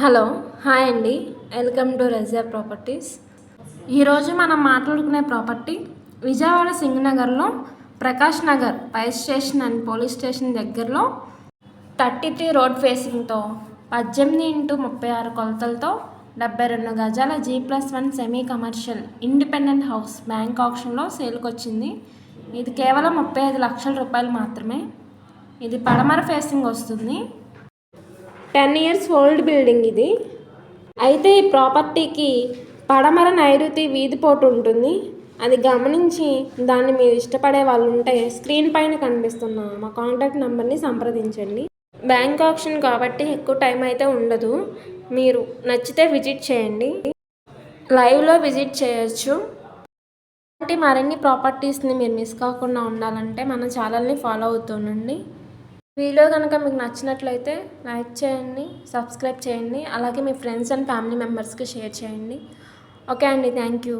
Hello hi అండి. Welcome to Rejar properties. ఈరోజు మనం మాట్లాడుకునే property Vijayawada సింగనగర్లో Prakash Nagar fire station and police station దగ్గరలో థర్టీ త్రీ రోడ్ ఫేసింగ్తో పద్దెనిమిది ఇంటూ ముప్పై ఆరు కొలతలతో డెబ్బై రెండు గజాల G plus one semi commercial independent house bank ఆప్షన్లో సేల్కి వచ్చింది ఇది కేవలం ముప్పై ఐదు లక్షల రూపాయలు మాత్రమే. ఇది పడమర ఫేసింగ్ వస్తుంది. టెన్ ఇయర్స్ ఓల్డ్ బిల్డింగ్ ఇది. అయితే ఈ ప్రాపర్టీకి పడమర నైరుతి వీధిపోటు ఉంటుంది. అది గమనించి దాన్ని మీరు ఇష్టపడే వాళ్ళు ఉంటే స్క్రీన్ పైన కనిపిస్తున్న మా కాంటాక్ట్ నెంబర్ని సంప్రదించండి. బ్యాంక్ ఆప్షన్ కాబట్టి ఎక్కువ టైం అయితే ఉండదు. మీరు నచ్చితే విజిట్ చేయండి. లైవ్లో విజిట్ చేయొచ్చు. ఇలాంటి మరిన్ని ప్రాపర్టీస్ని మీరు మిస్ కాకుండా ఉండాలంటే మన ఛానల్ని ఫాలో అవుతుండండి. వీడియో కనుక మీకు నచ్చినట్లయితే లైక్ చేయండి సబ్స్క్రైబ్ చేయండి అలాగే మీ ఫ్రెండ్స్ అండ్ ఫ్యామిలీ మెంబర్స్కి షేర్ చేయండి. ఓకే అండి థ్యాంక్ యూ.